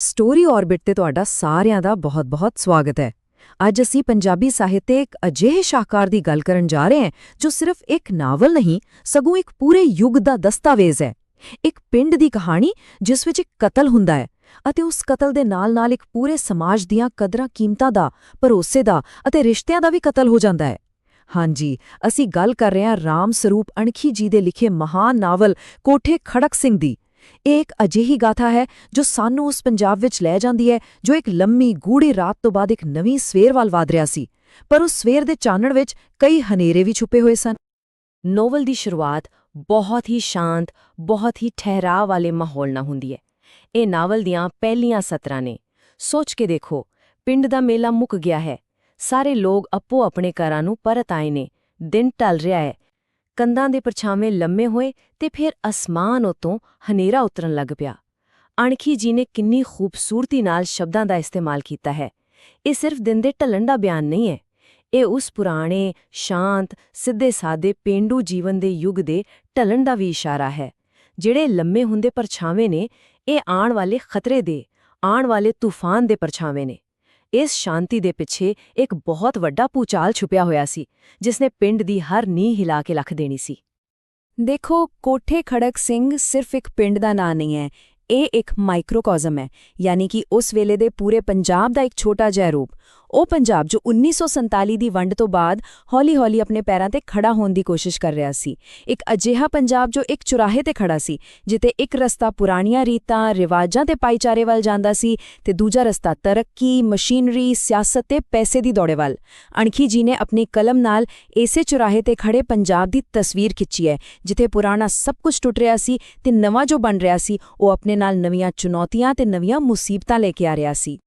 Story orbit ਤੇ ਤੁਹਾਡਾ ਸਾਰਿਆਂ ਦਾ ਬਹੁਤ-ਬਹੁਤ ਸਵਾਗਤ ਹੈ। ਅੱਜ ਅਸੀਂ ਪੰਜਾਬੀ ਸਾਹਿਤ ਦੇ ਇੱਕ ਅਜਿਹੇ ਸ਼ਾਹਕਾਰ ਦੀ ਗੱਲ ਕਰਨ ਜਾ ਰਹੇ ਹਾਂ, ਜੋ ਸਿਰਫ ਇੱਕ ਨਾਵਲ ਨਹੀਂ, ਸਗੋਂ ਇੱਕ ਪੂਰੇ ਯੁੱਗ ਦਾ ਦਸਤਾਵੇਜ਼ ਹੈ। ਇੱਕ ਪਿੰਡ ਦੀ ਕਹਾਣੀ, ਜਿਸ ਵਿੱਚ ਇੱਕ ਕਤਲ ਹੁੰਦਾ ਹੈ ਅਤੇ ਉਸ ਕਤਲ ਦੇ ਨਾਲ-ਨਾਲ ਇੱਕ ਪੂਰੇ ਸਮਾਜ ਦੀਆਂ ਕਦਰਾਂ ਕੀਮਤਾਂ ਦਾ, ਭਰੋਸੇ ਦਾ ਅਤੇ ਰਿਸ਼ਤਿਆਂ ਦਾ ਵੀ ਕਤਲ ਹੋ ਜਾਂਦਾ ਹੈ। ਹਾਂਜੀ, ਅਸੀਂ ਗੱਲ ਕਰ ਰਹੇ ਹਾਂ ਰਾਮ ਸਰੂਪ ਅਣਖੀ ਜੀ ਦੇ ਲਿਖੇ ਮਹਾਨ ਨਾਵਲ ਕੋਠੇ ਖੜਕ ਸਿੰਘ ਦੀ। ਇਹ ਇੱਕ ਅਜਿਹੀ ਗਾਥਾ ਹੈ ਜੋ ਸਾਨੂੰ ਉਸ ਪੰਜਾਬ ਵਿੱਚ ਲੈ ਜਾਂਦੀ ਹੈ, ਜੋ ਇੱਕ ਲੰਮੀ ਗੂੜੀ ਰਾਤ ਤੋਂ ਬਾਅਦ ਇੱਕ ਨਵੀਂ ਸਵੇਰ ਵੱਲ ਵਧ ਰਿਹਾ ਸੀ। ਪਰ ਉਸ ਸਵੇਰ ਦੇ ਚਾਨਣ ਵਿੱਚ ਕਈ ਹਨੇਰੇ ਵੀ ਛੁਪੇ ਹੋਏ ਸਨ। ਨੋਵਲ ਦੀ ਸ਼ੁਰੂਆਤ ਬਹੁਤ ਹੀ ਸ਼ਾਂਤ, ਬਹੁਤ ਹੀ ਠਹਿਰਾਅ ਵਾਲੇ ਮਾਹੌਲ ਨਾਲ ਹੁੰਦੀ ਹੈ। ਇਹ ਨਾਵਲ ਦੀਆਂ ਪਹਿਲੀਆਂ ਸਤਰਾਂ ਨੇ। ਸੋਚ ਕੇ ਦੇਖੋ, ਪਿੰਡ ਦਾ ਮੇਲਾ ਮੁੱਕ ਗਿਆ ਹੈ। ਸਾਰੇ ਲੋਕ ਆਪੋ ਆਪਣੇ ਘਰਾਂ ਨੂੰ ਪਰਤ ਆਏ ਨੇ। ਦਿਨ ਢਲ ਰਿਹਾ ਹੈ। ਕੰਧਾਂ ਦੇ ਪਰਛਾਵੇਂ ਲੰਮੇ ਹੋਏ ਤੇ ਫਿਰ ਅਸਮਾਨ ਉਤੋਂ ਹਨੇਰਾ ਉਤਰਨ ਲੱਗ ਪਿਆ। ਅਣਖੀ ਜੀ ਨੇ ਕਿੰਨੀ ਖੂਬਸੂਰਤੀ ਨਾਲ ਸ਼ਬਦਾਂ ਦਾ ਇਸਤੇਮਾਲ ਕੀਤਾ ਹੈ। ਇਹ ਸਿਰਫ ਦਿਨ ਦੇ ਢਲਣ ਦਾ ਬਿਆਨ ਨਹੀਂ ਹੈ। ਇਹ ਉਸ ਪੁਰਾਣੇ, ਸ਼ਾਂਤ, ਸਿੱਧੇ-ਸਾਦੇ ਪੇਂਡੂ ਜੀਵਨ ਦੇ ਯੁੱਗ ਦੇ ਢਲਣ ਦਾ ਵੀ ਇਸ਼ਾਰਾ ਹੈ, ਜਿਹੜੇ ਲੰਮੇ ਹੁੰਦੇ ਪਰਛਾਵੇਂ ਨੇ, ਇਹ ਆਉਣ ਵਾਲੇ ਖਤਰੇ ਦੇ, ਆਉਣ ਵਾਲੇ ਤੂਫਾਨ ਦੇ ਪਰਛਾਵੇਂ ਨੇ। ਇਸ ਸ਼ਾਂਤੀ ਦੇ ਪਿੱਛੇ ਇੱਕ ਬਹੁਤ ਵੱਡਾ ਪੂਚਾਲ ਛੁਪਿਆ ਹੋਇਆ ਸੀ ਜਿਸ ਨੇ ਪਿੰਡ ਦੀ ਹਰ ਨੀਂਹ ਹਿਲਾ ਕੇ ਲੱਖ ਦੇਣੀ ਸੀ। ਦੇਖੋ, ਕੋਠੇ ਖੜਕ ਸਿੰਘ ਸਿਰਫ ਇੱਕ ਪਿੰਡ ਦਾ ਨਾਂ ਨਹੀਂ ਹੈ, ਇਹ ਇੱਕ ਮਾਈਕਰੋਕਾਜ਼ਮ ਹੈ, ਯਾਨੀ ਕਿ ਉਸ ਵੇਲੇ ਦੇ ਪੂਰੇ ਪੰਜਾਬ ਦਾ ਇੱਕ ਛੋਟਾ ਜਿਹਾ ਰੂਪ। ਉਹ ਪੰਜਾਬ ਜੋ 1947 ਦੀ ਵੰਡ ਤੋਂ ਬਾਅਦ ਹੌਲੀ-ਹੌਲੀ ਆਪਣੇ ਪੈਰਾਂ ਤੇ ਖੜਾ ਹੋਣ ਦੀ ਕੋਸ਼ਿਸ਼ ਕਰ ਰਿਹਾ ਸੀ। ਇੱਕ ਅਜਿਹਾ ਪੰਜਾਬ ਜੋ ਇੱਕ ਚੁਰਾਹੇ ਤੇ ਖੜਾ ਸੀ, ਜਿੱਥੇ ਇੱਕ ਰਸਤਾ ਪੁਰਾਣੀਆਂ ਰੀਤਾਂ, ਰਿਵਾਜਾਂ ਤੇ ਭਾਈਚਾਰੇ ਵੱਲ ਜਾਂਦਾ ਸੀ ਤੇ ਦੂਜਾ ਰਸਤਾ ਤਰੱਕੀ, ਮਸ਼ੀਨਰੀ, ਸਿਆਸਤ ਤੇ ਪੈਸੇ ਦੀ ਦੌੜੇ ਵੱਲ। ਅਣਖੀ ਜੀ ਨੇ ਆਪਣੀ ਕਲਮ ਨਾਲ ਇਸੇ ਚੁਰਾਹੇ ਤੇ ਖੜੇ ਪੰਜਾਬ ਦੀ ਤਸਵੀਰ ਖਿੱਚੀ ਹੈ, ਜਿੱਥੇ ਪੁਰਾਣਾ ਸਭ ਕੁਝ ਟੁੱਟ ਰਿਹਾ ਸੀ ਤੇ ਨਵਾਂ ਜੋ ਬਣ ਰਿਹਾ ਸੀ, ਉਹ ਆਪਣੇ ਨਾਲ ਨਵੀਆਂ ਚੁਣੌਤੀਆਂ ਤੇ ਨਵੀਆਂ ਮੁਸੀਬਤਾਂ ਲੈ ਕੇ ਆ ਰਿਹਾ ਸੀ।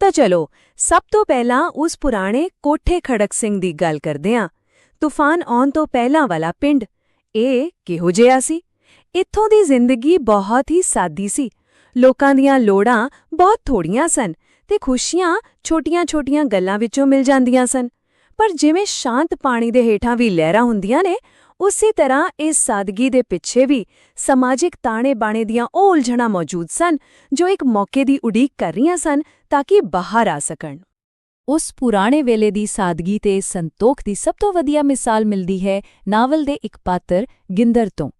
ਤਾਂ ਚਲੋ, ਸਭ ਤੋਂ ਪਹਿਲਾਂ ਉਸ ਪੁਰਾਣੇ ਕੋਠੇ ਖੜਕ ਸਿੰਘ ਦੀ ਗੱਲ ਕਰਦੇ ਹਾਂ। ਤੂਫਾਨ ਆਉਣ ਤੋਂ ਪਹਿਲਾਂ ਵਾਲਾ ਪਿੰਡ, ਇਹ ਕਿਹੋ ਜਿਹਾ ਸੀ? ਇੱਥੋਂ ਦੀ ਜ਼ਿੰਦਗੀ ਬਹੁਤ ਹੀ ਸਾਦੀ ਸੀ। ਲੋਕਾਂ ਦੀਆਂ ਲੋੜਾਂ ਬਹੁਤ ਥੋੜੀਆਂ ਸਨ ਤੇ ਖੁਸ਼ੀਆਂ ਛੋਟੀਆਂ-ਛੋਟੀਆਂ ਗੱਲਾਂ ਵਿੱਚੋਂ ਮਿਲ ਜਾਂਦੀਆਂ ਸਨ। ਪਰ ਜਿਵੇਂ ਸ਼ਾਂਤ ਪਾਣੀ ਦੇ ਹੇਠਾਂ ਵੀ ਲਹਿਰਾਂ ਹੁੰਦੀਆਂ ਨੇ ਉਸੇ ਤਰ੍ਹਾਂ ਇਸ ਸਾਦਗੀ ਦੇ ਪਿੱਛੇ ਵੀ ਸਮਾਜਿਕ ਤਾਣੇ-ਬਾਣੇ ਦੀਆਂ ਉਹ ਉਲਝਣਾਂ ਮੌਜੂਦ ਸਨ, ਜੋ ਇੱਕ ਮੌਕੇ ਦੀ ਉਡੀਕ ਕਰ ਰਹੀਆਂ ਸਨ ਤਾਂ ਕਿ ਬਾਹਰ ਆ ਸਕਣ। ਉਸ ਪੁਰਾਣੇ ਵੇਲੇ ਦੀ ਸਾਦਗੀ ਤੇ ਸੰਤੋਖ ਦੀ ਸਭ ਤੋਂ ਵਧੀਆ ਮਿਸਾਲ ਮਿਲਦੀ ਹੈ ਨਾਵਲ ਦੇ ਇੱਕ ਪਾਤਰ ਗਿੰਦਰ ਤੋਂ।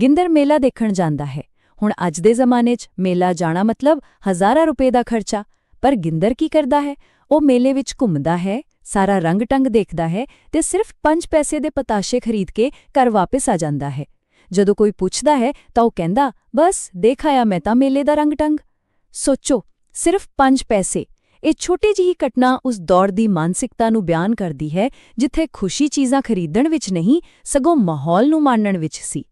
ਗਿੰਦਰ ਮੇਲਾ ਦੇਖਣ ਜਾਂਦਾ ਹੈ। ਹੁਣ ਅੱਜ ਦੇ ਜ਼ਮਾਨੇ 'ਚ ਮੇਲਾ ਜਾਣਾ ਮਤਲਬ ਹਜ਼ਾਰਾਂ ਰੁਪਏ ਦਾ ਖਰਚਾ, ਪਰ ਗਿੰਦਰ ਕੀ ਕਰਦਾ ਹੈ? ਉਹ ਮੇਲੇ ਵਿੱਚ ਘੁੰਮਦਾ ਹੈ ਸਾਰਾ ਰੰਗ-ਟੰਗ ਦੇਖਦਾ ਹੈ ਤੇ ਸਿਰਫ 5 ਪੈਸੇ ਦੇ ਪਤਾਸ਼ੇ ਖਰੀਦ ਕੇ ਘਰ ਵਾਪਸ ਆ ਜਾਂਦਾ ਹੈ। ਜਦੋਂ ਕੋਈ ਪੁੱਛਦਾ ਹੈ ਤਾਂ ਉਹ ਕਹਿੰਦਾ, ਬਸ, ਦੇਖ ਆਇਆ ਮੈਂ ਤਾਂ ਮੇਲੇ ਦਾ ਰੰਗ-ਟੰਗ ਸੋਚੋ, ਸਿਰਫ 5 ਪੈਸੇ, ਇਹ ਛੋਟੀ ਜਿਹੀ ਘਟਨਾ ਉਸ ਦੌਰ ਦੀ ਮਾਨਸਿਕਤਾ ਨੂੰ ਬਿਆਨ ਕਰਦੀ ਹੈ, ਜਿੱਥੇ ਖੁਸ਼ੀ ਚੀਜ਼ਾਂ ਖਰੀਦਣ ਵਿੱਚ ਨਹੀਂ, ਸਗੋਂ ਮਾਹੌਲ ਨੂੰ ਮਾਣਨ ਵਿੱਚ ਸੀ।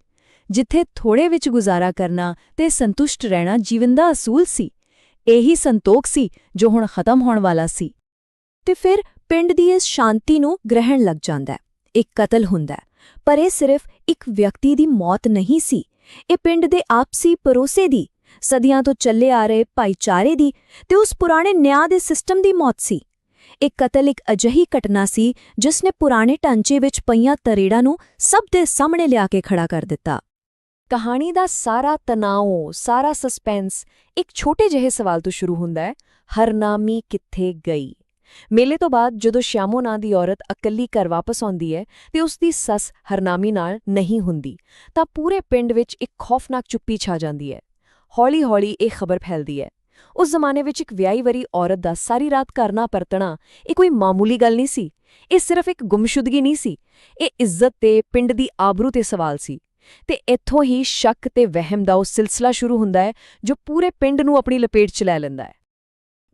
ਜਿੱਥੇ ਥੋੜੇ ਵਿੱਚ ਗੁਜ਼ਾਰਾ ਕਰਨਾ ਤੇ ਸੰਤੁਸ਼ਟ ਰਹਿਣਾ ਜੀਵਨ ਦਾ ਅਸੂਲ ਸੀ, ਇਹੀ ਸੰਤੋਖ ਸੀ ਜੋ ਹੁਣ ਖਤਮ ਹੋਣ ਵਾਲਾ ਸੀ। ਤੇ ਫਿਰ ਪਿੰਡ ਦੀ ਇਸ ਸ਼ਾਂਤੀ ਨੂੰ ਗ੍ਰਹਿਣ ਲੱਗ ਜਾਂਦਾ ਹੈ। ਇੱਕ ਕਤਲ ਹੁੰਦਾ ਹੈ, ਪਰ ਇਹ ਸਿਰਫ ਇੱਕ ਵਿਅਕਤੀ ਦੀ ਮੌਤ ਨਹੀਂ ਸੀ। ਇਹ ਪਿੰਡ ਦੇ ਆਪਸੀ ਪਰੋਸੇ ਦੀ, ਸਦੀਆਂ ਤੋਂ ਚੱਲੇ ਆ ਰਹੇ ਭਾਈਚਾਰੇ ਦੀ ਤੇ ਉਸ ਪੁਰਾਣੇ ਨਿਆਂ ਦੇ ਸਿਸਟਮ ਦੀ ਮੌਤ ਸੀ। ਇਹ ਕਤਲ ਇੱਕ ਅਜਿਹੀ ਘਟਨਾ ਸੀ ਜਿਸ ਨੇ ਪੁਰਾਣੇ ਢਾਂਚੇ ਵਿੱਚ ਪਈਆਂ ਤਰੇੜਾਂ ਨੂੰ ਸਭ ਦੇ ਸਾਹਮਣੇ ਲਿਆ ਕੇ ਖੜਾ ਕਰ ਦਿੱਤਾ। ਕਹਾਣੀ ਦਾ ਸਾਰਾ ਤਣਾਅ ਸਾਰਾ ਸਸਪੈਂਸ ਇੱਕ ਛੋਟੇ ਜਿਹੇ ਸਵਾਲ ਤੋਂ ਸ਼ੁਰੂ ਹੁੰਦਾ ਹੈ, ਹਰਨਾਮੀ ਕਿੱਥੇ ਗਈ? ਮੇਲੇ ਤੋਂ ਬਾਅਦ ਜਦੋਂ ਸ਼ਿਆਮੋ ਨਾਂ ਦੀ ਔਰਤ ਇਕੱਲੀ ਘਰ ਵਾਪਸ ਆਉਂਦੀ ਹੈ ਤੇ ਉਸ ਦੀ ਸੱਸ ਹਰਨਾਮੀ ਨਾਲ ਨਹੀਂ ਹੁੰਦੀ, ਤਾਂ ਪੂਰੇ ਪਿੰਡ ਵਿੱਚ ਇੱਕ ਖੌਫਨਾਕ ਚੁੱਪੀ ਛਾ ਜਾਂਦੀ ਹੈ। ਹੌਲੀ-ਹੌਲੀ ਇਹ ਖਬਰ ਫੈਲਦੀ ਹੈ। ਉਸ ਜ਼ਮਾਨੇ ਵਿੱਚ ਇੱਕ ਵਿਆਹੀ ਵਰੀ ਔਰਤ ਦਾ ਸਾਰੀ ਰਾਤ ਕਰਨਾ ਪਰਤਣਾ ਇਹ ਕੋਈ ਮਾਮੂਲੀ ਗੱਲ ਨਹੀਂ ਸੀ। ਇਹ ਸਿਰਫ ਇੱਕ ਗੁੰਮਸ਼ੁਦਗੀ ਨਹੀਂ ਸੀ। ਇਹ ਇੱਜ਼ਤ ਤੇ ਪਿੰਡ ਦੀ ਆਬਰੂ ਤੇ ਸਵਾਲ ਸੀ। ਤੇ ਇੱਥੋਂ ਹੀ ਸ਼ੱਕ ਤੇ ਵਹਿਮ ਦਾ ਉਹ ਸਿਲਸਿਲਾ ਸ਼ੁਰੂ ਹੁੰਦਾ ਹੈ ਜੋ ਪੂਰੇ ਪਿੰਡ ਨੂੰ ਆਪਣੀ ਲਪੇਟ 'ਚ ਲੈ ਲੈਂਦਾ ਹੈ।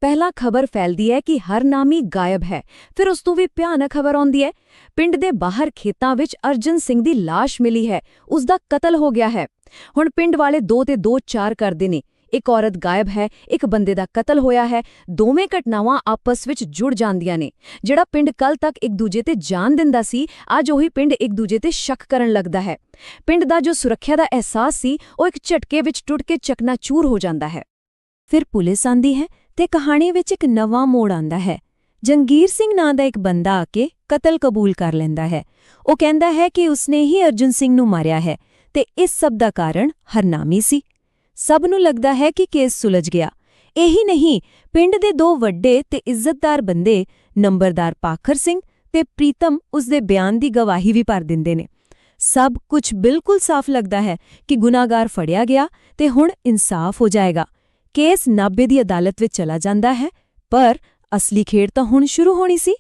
ਪਹਿਲਾ ਖਬਰ ਫੈਲਦੀ ਹੈ ਕਿ ਹਰ ਨਾਮੀ ਗਾਇਬ ਹੈ, ਫਿਰ ਉਸ ਤੋਂ ਵੀ ਭਿਆਨਕ ਖਬਰ ਆਉਂਦੀ ਹੈ। ਪਿੰਡ ਦੇ ਬਾਹਰ ਖੇਤਾਂ ਵਿੱਚ ਅਰਜਨ ਸਿੰਘ ਦੀ ਲਾਸ਼ ਮਿਲੀ ਹੈ, ਉਸ ਦਾ ਕਤਲ ਹੋ ਗਿਆ ਹੈ। ਹੁਣ ਪਿੰਡ ਵਾਲੇ ਦੋ ਤੇ ਦੋ ਚਾਰ ਕਰਦੇ ਨੇ। ਇੱਕ ਔਰਤ ਗਾਇਬ ਹੈ, ਇੱਕ ਬੰਦੇ ਦਾ ਕਤਲ ਹੋਇਆ ਹੈ। ਦੋਵੇਂ ਘਟਨਾਵਾਂ ਆਪਸ ਵਿੱਚ ਜੁੜ ਜਾਂਦੀਆਂ ਨੇ। ਜਿਹੜਾ ਪਿੰਡ ਕੱਲ ਤੱਕ ਇੱਕ ਦੂਜੇ ਤੇ ਜਾਨ ਦਿੰਦਾ ਸੀ, ਅੱਜ ਉਹੀ ਪਿੰਡ ਇੱਕ ਦੂਜੇ ਤੇ ਸ਼ੱਕ ਕਰਨ ਲੱਗਦਾ ਹੈ। ਪਿੰਡ ਦਾ ਜੋ ਸੁਰੱਖਿਆ ਦਾ ਅਹਿਸਾਸ ਸੀ, ਉਹ ਇੱਕ ਝਟਕੇ ਵਿੱਚ ਟੁੱਟ ਕੇ ਚਕਨਾਚੂਰ ਹੋ ਜਾਂਦਾ ਹੈ। ਫਿਰ ਪੁਲਿਸ ਆਂਦੀ ਹੈ ਤੇ ਕਹਾਣੀ ਵਿੱਚ ਇੱਕ ਨਵਾਂ ਮੋੜ ਆਂਦਾ ਹੈ। ਜੰਗੀਰ ਸਿੰਘ ਨਾਂ ਦਾ ਇੱਕ ਬੰਦਾ ਆ ਕੇ ਕਤਲ ਕਬੂਲ ਕਰ ਲੈਂਦਾ ਹੈ। ਉਹ ਕਹਿੰਦਾ ਹੈ ਕਿ ਉਸਨੇ ਹੀ ਅਰਜੁਨ ਸਿੰਘ ਨੂੰ ਮਾਰਿਆ ਹੈ ਤੇ ਇਸ ਸਭ ਦਾ ਕਾਰਨ ਹਰਨਾਮੀ ਸੀ। ਸਭ ਨੂੰ ਲੱਗਦਾ ਹੈ ਕਿ ਕੇਸ ਸੁਲਝ ਗਿਆ। ਇਹੀ ਨਹੀਂ, ਪਿੰਡ ਦੇ ਦੋ ਵੱਡੇ ਤੇ ਇੱਜ਼ਤਦਾਰ ਬੰਦੇ, ਨੰਬਰਦਾਰ ਪਾਖਰ ਸਿੰਘ ਤੇ ਪ੍ਰੀਤਮ ਉਸ ਦੇ ਬਿਆਨ ਦੀ ਗਵਾਹੀ ਵੀ ਭਰ ਦਿੰਦੇ ਨੇ। ਸਭ ਕੁਝ ਬਿਲਕੁਲ ਸਾਫ਼ ਲੱਗਦਾ ਹੈ ਕਿ ਗੁਨਾਹਗਾਰ ਫੜਿਆ ਗਿਆ ਤੇ ਹੁਣ ਇਨਸਾਫ ਹੋ ਜਾਏਗਾ। ਕੇਸ ਨਾਬੇ ਦੀ ਅਦਾਲਤ ਵਿੱਚ ਚਲਾ ਜਾਂਦਾ ਹੈ, ਪਰ ਅਸਲੀ ਖੇਡ ਤਾਂ ਹੁਣ ਸ਼ੁਰੂ ਹੋਣੀ ਸੀ।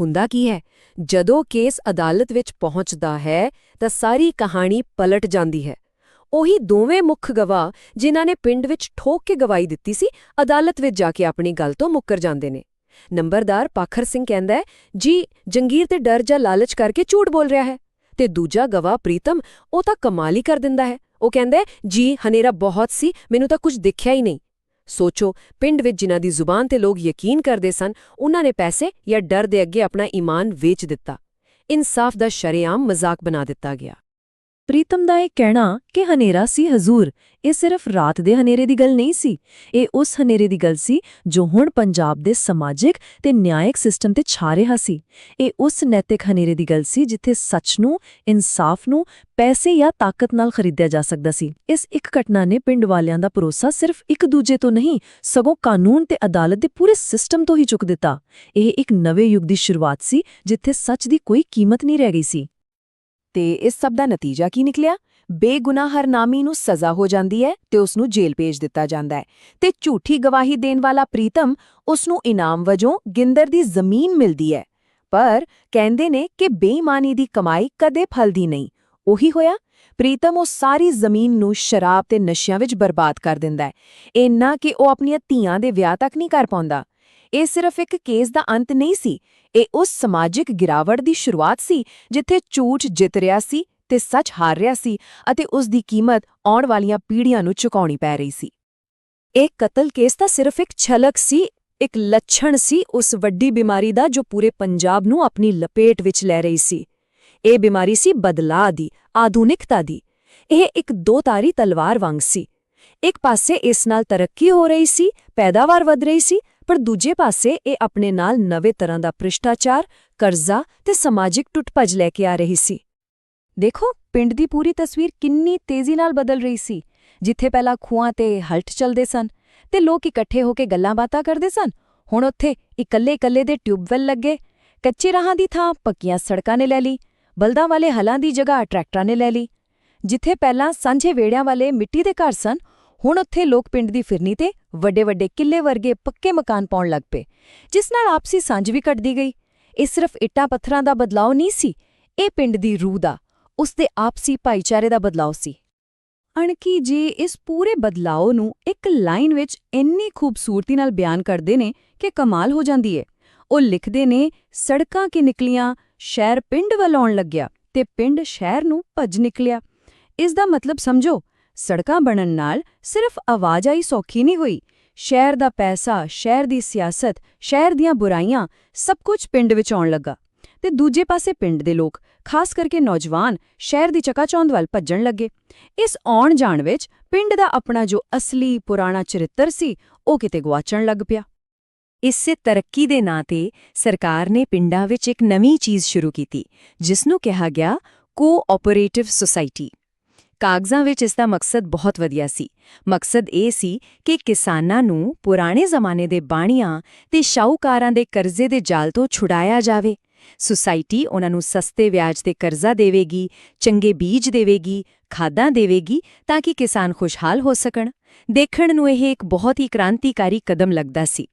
ਹੁੰਦਾ ਕੀ ਹੈ? ਜਦੋਂ ਕੇਸ ਅਦਾਲਤ ਵਿੱਚ ਪਹੁੰਚਦਾ ਹੈ, ਤਾਂ ਸਾਰੀ ਕਹਾਣੀ ਪਲਟ ਜਾਂਦੀ ਹੈ। ਉਹੀ ਦੋਵੇਂ ਮੁੱਖ ਗਵਾਹ ਜਿਨ੍ਹਾਂ ਨੇ ਪਿੰਡ ਵਿੱਚ ਠੋਕ ਕੇ ਗਵਾਹੀ ਦਿੱਤੀ ਸੀ, ਅਦਾਲਤ ਵਿੱਚ ਜਾ ਕੇ ਆਪਣੀ ਗੱਲ ਤੋਂ ਮੁੱਕਰ ਜਾਂਦੇ ਨੇ। ਨੰਬਰਦਾਰ ਪਾਖਰ ਸਿੰਘ ਕਹਿੰਦਾ ਹੈ, ਜੀ, ਜੰਗੀਰ ਤੇ ਡਰ ਜਾਂ ਲਾਲਚ ਕਰਕੇ ਝੂਠ ਬੋਲ ਰਿਹਾ ਹੈ। ਤੇ ਦੂਜਾ ਗਵਾਹ ਪ੍ਰੀਤਮ, ਉਹ ਤਾਂ ਕਮਾਲ ਹੀ ਕਰ ਦਿੰਦਾ ਹੈ। ਉਹ ਕਹਿੰਦਾ, ਜੀ, ਹਨੇਰਾ ਬਹੁਤ ਸੀ, ਮੈਨੂੰ ਤਾਂ ਕੁਝ ਦਿਖਿਆ ਹੀ ਨਹੀਂ। ਸੋਚੋ, ਪਿੰਡ ਵਿੱਚ ਜਿਨ੍ਹਾਂ ਦੀ ਜ਼ੁਬਾਨ ਤੇ ਲੋਕ ਯਕੀਨ ਕਰਦੇ ਸਨ, ਉਹਨਾਂ ਨੇ ਪੈਸੇ ਜਾਂ ਡਰ ਦੇ ਅੱਗੇ ਆਪਣਾ ਈਮਾਨ ਵੇਚ ਦਿੱਤਾ। ਇਨਸਾਫ ਦਾ ਸ਼ਰੇਆਮ ਮਜ਼ਾਕ ਬਣਾ ਦਿੱਤਾ ਗਿਆ। ਪ੍ਰੀਤਮ ਦਾ ਇਹ ਕਹਿਣਾ ਕਿ ਹਨੇਰਾ ਸੀ ਹਜ਼ੂਰ। ਇਹ ਸਿਰਫ ਰਾਤ ਦੇ ਹਨੇਰੇ ਦੀ ਗੱਲ ਨਹੀਂ ਸੀ। ਇਹ ਉਸ ਹਨੇਰੇ ਦੀ ਗੱਲ ਸੀ ਜੋ ਹੁਣ ਪੰਜਾਬ ਦੇ ਸਮਾਜਿਕ ਤੇ ਨਿਆਇਕ ਸਿਸਟਮ ਤੇ ਛਾ ਰਿਹਾ ਸੀ। ਇਹ ਉਸ ਨੈਤਿਕ ਹਨੇਰੇ ਦੀ ਗੱਲ ਸੀ ਜਿੱਥੇ ਸੱਚ ਨੂੰ, ਇਨਸਾਫ ਨੂੰ, ਪੈਸੇ ਜਾਂ ਤਾਕਤ ਨਾਲ ਖਰੀਦਿਆ ਜਾ ਸਕਦਾ ਸੀ। ਇਸ ਇੱਕ ਘਟਨਾ ਨੇ ਪਿੰਡ ਵਾਲਿਆਂ ਦਾ ਭਰੋਸਾ ਸਿਰਫ ਇੱਕ ਦੂਜੇ ਤੋਂ ਨਹੀਂ, ਸਗੋਂ ਕਾਨੂੰਨ ਤੇ ਅਦਾਲਤ ਦੇ ਪੂਰੇ ਸਿਸਟਮ ਤੋਂ ਹੀ ਚੁੱਕ ਦਿੱਤਾ। ਇਹ ਇੱਕ ਨਵੇਂ ਯੁੱਗ ਦੀ ਸ਼ੁਰੂਆਤ ਸੀ ਜਿੱਥੇ ਸੱਚ ਦੀ ਕੋਈ ਕੀਮਤ ਨਹੀਂ ਰਹਿ ਗਈ ਸੀ। ਤੇ ਇਸ ਸਭ ਦਾ ਨਤੀਜਾ ਕੀ ਨਿਕਲਿਆ? ਬੇਗੁਨਾਹ ਹਰਨਾਮੀ ਨੂੰ ਸਜ਼ਾ ਹੋ ਜਾਂਦੀ ਹੈ ਤੇ ਉਸ ਨੂੰ ਜੇਲ੍ਹ ਭੇਜ ਦਿੱਤਾ ਜਾਂਦਾ ਹੈ। ਤੇ ਝੂਠੀ ਗਵਾਹੀ ਦੇਣ ਵਾਲਾ ਪ੍ਰੀਤਮ ਉਸ ਨੂੰ ਇਨਾਮ ਵਜੋਂ ਗਿੰਦਰ ਦੀ ਜ਼ਮੀਨ ਮਿਲਦੀ ਹੈ। ਪਰ ਕਹਿੰਦੇ ਨੇ ਕਿ ਬੇਈਮਾਨੀ ਦੀ ਕਮਾਈ ਕਦੇ ਫਲਦੀ ਨਹੀਂ। ਉਹੀ ਹੋਇਆ। ਪ੍ਰੀਤਮ ਉਹ ਸਾਰੀ ਜ਼ਮੀਨ ਨੂੰ ਸ਼ਰਾਬ ਤੇ ਨਸ਼ਿਆਂ ਵਿੱਚ ਬਰਬਾਦ ਕਰ ਦਿੰਦਾ ਹੈ। ਇੰਨਾ ਕਿ ਉਹ ਆਪਣੀਆਂ ਧੀਆਂ ਦੇ ਵਿਆਹ ਤੱਕ ਨਹੀਂ ਕਰ ਪਾਉਂਦਾ। ਇਹ ਸਿਰਫ ਇੱਕ ਕੇਸ ਦਾ ਅੰਤ ਨਹੀਂ ਸੀ, ਇਹ ਉਸ ਸਮਾਜਿਕ ਗਿਰਾਵਟ ਦੀ ਸ਼ੁਰੂਆਤ ਸੀ, ਜਿੱਥੇ ਝੂਠ ਜਿੱਤ ਰਿਹਾ ਸੀ ਤੇ ਸੱਚ ਹਾਰ ਰਿਹਾ ਸੀ ਅਤੇ ਉਸ ਦੀ ਕੀਮਤ ਆਉਣ ਵਾਲੀਆਂ ਪੀੜ੍ਹੀਆਂ ਨੂੰ ਚੁਕਾਉਣੀ ਪੈ ਰਹੀ ਸੀ। ਇਹ ਕਤਲ ਕੇਸ ਤਾਂ ਸਿਰਫ ਇੱਕ ਛਲਕ ਸੀ, ਇੱਕ ਲੱਛਣ ਸੀ ਉਸ ਵੱਡੀ ਬਿਮਾਰੀ ਦਾ ਜੋ ਪੂਰੇ ਪੰਜਾਬ ਨੂੰ ਆਪਣੀ ਲਪੇਟ ਵਿੱਚ ਲੈ ਰਹੀ ਸੀ। ਇਹ ਬਿਮਾਰੀ ਸੀ ਬਦਲਾਅ ਦੀ, ਆਧੁਨਿਕਤਾ ਦੀ। ਇਹ ਇੱਕ ਦੋ-ਤਾਰੀ ਤਲਵਾਰ ਵਾਂਗ ਸੀ। ਇੱਕ ਪਾਸੇ ਇਸ ਨਾਲ ਤਰੱਕੀ ਹੋ ਰਹੀ ਸੀ, ਪੈਦਾਵਾਰ ਵਧ ਰਹੀ ਸੀ ਪਰ ਦੂਜੇ ਪਾਸੇ ਇਹ ਆਪਣੇ ਨਾਲ ਨਵੇਂ ਤਰ੍ਹਾਂ ਦਾ ਭ੍ਰਿਸ਼ਟਾਚਾਰ, ਕਰਜ਼ਾ ਤੇ ਸਮਾਜਿਕ ਟੁੱਟਭੱਜ ਲੈ ਕੇ ਆ ਰਹੀ ਸੀ। ਦੇਖੋ, ਪਿੰਡ ਦੀ ਪੂਰੀ ਤਸਵੀਰ ਕਿੰਨੀ ਤੇਜ਼ੀ ਨਾਲ ਬਦਲ ਰਹੀ ਸੀ। ਜਿੱਥੇ ਪਹਿਲਾਂ ਖੂਹਾਂ ਤੇ ਹਲਟ ਚੱਲਦੇ ਸਨ ਤੇ ਲੋਕ ਇਕੱਠੇ ਹੋ ਕੇ ਗੱਲਾਂ ਬਾਤਾਂ ਕਰਦੇ ਸਨ, ਹੁਣ ਉੱਥੇ ਇਕੱਲੇ-ਇਕੱਲੇ ਦੇ ਟਿਊਬਵੈੱਲ ਲੱਗੇ। ਕੱਚੇ ਰਾਹਾਂ ਦੀ ਥਾਂ ਪੱਕੀਆਂ ਸੜਕਾਂ ਨੇ ਲੈ ਲਈ, ਬਲਦਾਂ ਵਾਲੇ ਹਲਾਂ ਦੀ ਜਗ੍ਹਾ ਟਰੈਕਟਰਾਂ ਨੇ ਲੈ ਲਈ। ਜਿੱਥੇ ਪਹਿਲਾਂ ਸਾਂਝੇ ਵੇੜਿਆਂ ਵਾਲੇ ਮਿੱਟੀ ਦੇ ਘਰ ਸਨ ਹੁਣ ਉੱਥੇ ਲੋਕ ਪਿੰਡ ਦੀ ਫਿਰਨੀ ਤੇ ਵੱਡੇ-ਵੱਡੇ ਕਿੱਲੇ ਵਰਗੇ ਪੱਕੇ ਮਕਾਨ ਪਾਉਣ ਲੱਗ ਪਏ, ਜਿਸ ਨਾਲ ਆਪਸੀ ਸਾਂਝ ਵੀ ਘਟਦੀ ਗਈ। ਇਹ ਸਿਰਫ ਇੱਟਾਂ ਪੱਥਰਾਂ ਦਾ ਬਦਲਾਅ ਨਹੀਂ ਸੀ, ਇਹ ਪਿੰਡ ਦੀ ਰੂਹ ਦਾ, ਉਸ ਦੇ ਆਪਸੀ ਭਾਈਚਾਰੇ ਦਾ ਬਦਲਾਅ ਸੀ। ਅਣਕੀ ਜੀ ਇਸ ਪੂਰੇ ਬਦਲਾਅ ਨੂੰ ਇੱਕ ਲਾਈਨ ਵਿੱਚ ਇੰਨੀ ਖੂਬਸੂਰਤੀ ਨਾਲ ਬਿਆਨ ਕਰਦੇ ਨੇ ਕਿ ਕਮਾਲ ਹੋ ਜਾਂਦੀ ਏ। ਉਹ ਲਿਖਦੇ ਨੇ, ਸੜਕਾਂ ਕਿ ਨਿਕਲੀਆਂ, ਸ਼ਹਿਰ ਪਿੰਡ ਵੱਲ ਆਉਣ ਲੱਗਿਆ ਤੇ ਪਿੰਡ ਸ਼ਹਿਰ ਨੂੰ ਭੱਜ ਨਿਕਲਿਆ। ਇਸ ਦਾ ਮਤਲਬ ਸਮਝੋ ਸੜਕਾਂ ਬਣਨ ਨਾਲ ਸਿਰਫ ਆਵਾਜਾਈ ਸੌਖੀ ਨਹੀਂ ਹੋਈ। ਸ਼ਹਿਰ ਦਾ ਪੈਸਾ, ਸ਼ਹਿਰ ਦੀ ਸਿਆਸਤ, ਸ਼ਹਿਰ ਦੀਆਂ ਬੁਰਾਈਆਂ ਸਭ ਕੁਝ ਪਿੰਡ ਵਿੱਚ ਆਉਣ ਲੱਗਾ ਤੇ ਦੂਜੇ ਪਾਸੇ ਪਿੰਡ ਦੇ ਲੋਕ, ਖਾਸ ਕਰਕੇ ਨੌਜਵਾਨ, ਸ਼ਹਿਰ ਦੀ ਚਕਾਚੌਂਦ ਵੱਲ ਭੱਜਣ ਲੱਗੇ। ਇਸ ਆਉਣ ਜਾਣ ਵਿੱਚ ਪਿੰਡ ਦਾ ਆਪਣਾ ਜੋ ਅਸਲੀ ਪੁਰਾਣਾ ਚਰਿੱਤਰ ਸੀ, ਉਹ ਕਿਤੇ ਗਵਾਚਣ ਲੱਗ ਪਿਆ। ਇਸੇ ਤਰੱਕੀ ਦੇ ਨਾਂ ਤੇ ਸਰਕਾਰ ਨੇ ਪਿੰਡਾਂ ਵਿੱਚ ਇੱਕ ਨਵੀਂ ਚੀਜ਼ ਸ਼ੁਰੂ ਕੀਤੀ ਜਿਸ ਨੂੰ ਕਿਹਾ ਗਿਆ ਕੋਆਪਰੇਟਿਵ ਸੁਸਾਇਟੀ। ਕਾਗਜ਼ਾਂ ਵਿੱਚ ਇਸ ਦਾ ਮਕਸਦ ਬਹੁਤ ਵਧੀਆ ਸੀ। ਮਕਸਦ ਇਹ ਸੀ ਕਿ ਕਿਸਾਨਾਂ ਨੂੰ ਪੁਰਾਣੇ ਜ਼ਮਾਨੇ ਦੇ ਬਾਣੀਆਂ ਤੇ ਸ਼ਾਹੂਕਾਰਾਂ ਦੇ ਕਰਜ਼ੇ ਦੇ ਜਾਲ ਤੋਂ ਛੁਡਾਇਆ ਜਾਵੇ। ਸੁਸਾਇਟੀ ਉਹਨਾਂ ਨੂੰ ਸਸਤੇ ਵਿਆਜ ਤੇ ਕਰਜ਼ਾ ਦੇਵੇਗੀ, ਚੰਗੇ ਬੀਜ ਦੇਵੇਗੀ, ਖਾਦਾਂ ਦੇਵੇਗੀ ਤਾਂ ਕਿ ਕਿਸਾਨ ਖੁਸ਼ਹਾਲ ਹੋ ਸਕਣ। ਦੇਖਣ ਨੂੰ ਇਹ ਇੱਕ ਬਹੁਤ ਹੀ ਕ੍ਰਾਂਤੀਕਾਰੀ ਕਦਮ ਲੱਗਦਾ ਸੀ।